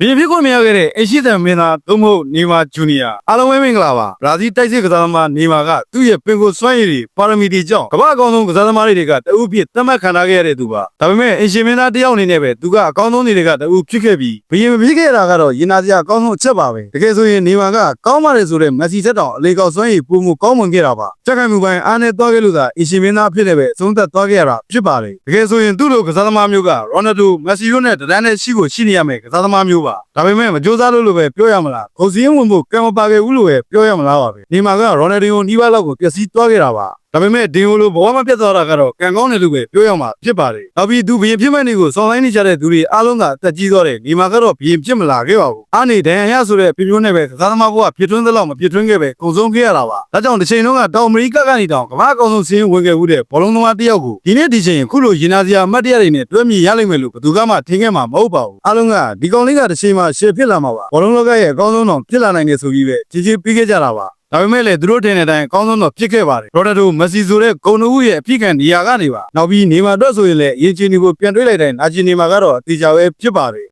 ဘီဖြစ်ခွင့်မရခဲ့တဲ့အရှိတန်မင်းသားသို့မဟုတ်နေမာဂျူနီယာအားလုံးပဲမင်္ဂလာပါဘရာဇီးတိုက်စစ်ကစားသမားနေမာကသူ့ရဲ့ပင်ကိုစွမ်းရည်တွေပါရမီတွေကြောင့်ကမ္ဘာအကောင်းဆုံးကစားသမားတွေကတအုပ်ဖြစ်သတ်မှတ်ခံထားခဲ့ရတဲ့သူပါဒါပေမဲ့အရှင်မင်းသားတယောက်အနေနဲ့ပဲသူကအကောင်းဆုံးတွေကတအုပ်ဖြစ်ခဲ့ပြီးဘီရင်မဖြစ်ခဲ့တာကတော့ရင်နာစရာအကောင်းဆုံးအချက်ပါပဲတကယ်ဆိုရင်နေမာကကောင်းပါတယ်ဆိုတဲ့မက်ဆီဆက်တောင်အလေကောက်စွမ်းရည်ပုံမှုကောင်းမွန်ခဲ့တာပါကြက်ခိုင်မှုပိုင်းအားနဲ့သွားခဲ့လို့သာအရှင်မင်းသားဖြစ်နေပဲအဆုံးသက်သွားခဲ့ရတာဖြစ်ပါတယ်တကယ်ဆိုရင်သူ့လိုကစားသမားမျိုးကရိုနယ်ဒိုမက်ဆီတို့နဲ့တဒန်းနဲ့ရှိကိုရှိနေရမယ်ကစားသမားမျိုးပါဒါပေမဲ့မကြိုးစားလို့လို့ပဲပြောရမလားဂုံစည်းဝင်ဖို့ကံမပါခဲ့ဘူးလို့ပဲပြောရမလားပါပဲနေမာကရိုနယ်ဒိုနီးပါးလောက်ကိုပျက်စီးသွားခဲ့တာပါ ဒါပေမဲ့ဒင်ယိုလိုဘဝမပြတ်သွားတာကတော့ကံကောင်းတယ်လို့ပဲပြောရမှာဖြစ်ပါတယ်။နောက်ပြီးသူဘရင်ဖြစ်မဲ့နေကိုစောင်းတိုင်းနေကြတဲ့သူတွေအားလုံးကအသက်ကြီးသွားတယ်။ဒီမှာကတော့ဘရင်ဖြစ်မလာခဲ့ပါဘူး။အားနေဒဏ်ရာရဆိုတဲ့ပြပြိုးနဲ့ပဲကစားသမားဘဝဖြစ်ထွန်းသလောက်မဖြစ်ထွန်းခဲ့ပဲကုံဆုံးခဲ့ရတာပါ။ဒါကြောင့်တစ်ချိန်လုံးကတောင်အမေရိကကနေတောင်ကမ္ဘာအကောင်ဆုံးစင်းဝင်ခဲ့မှုတဲ့ဘောလုံးသမားတစ်ယောက်ကိုဒီနေ့ဒီချိန်ခုလိုရင်နာစရာအမှတ်တရတွေနဲ့တွဲမြင်ရလိမ့်မယ်လို့ဘယ်သူကမှထင်ခဲ့မှာမဟုတ်ပါဘူး။အားလုံးကဒီကောင်လေးကတစ်ချိန်မှရှေ့ဖြစ်လာမှာပါ။ဘောလုံးလောကရဲ့အကောင်းဆုံးတော့ဖြစ်လာနိုင်တယ်ဆိုပြီးပဲကြီးကြီးပြီးခဲ့ကြတာပါ။ ဒါပေမဲ့လည်းသူတို့ထင်တဲ့အတိုင်းအကောင်းဆုံးတော့ဖြစ်ခဲ့ပါတယ်။ရိုဒါဒိုမက်ဆီဆိုတဲ့ဂုဏ်တူရဲ့အဖြစ်ခံနေရာကနေပါ။နောက်ပြီးနေမာအတွက်ဆိုရင်လည်းအရင်ချင်းဒီကိုပြန်တွေးလိုက်တိုင်းနာကျင်နေမှာကတော့အတီချာပဲဖြစ်ပါတယ်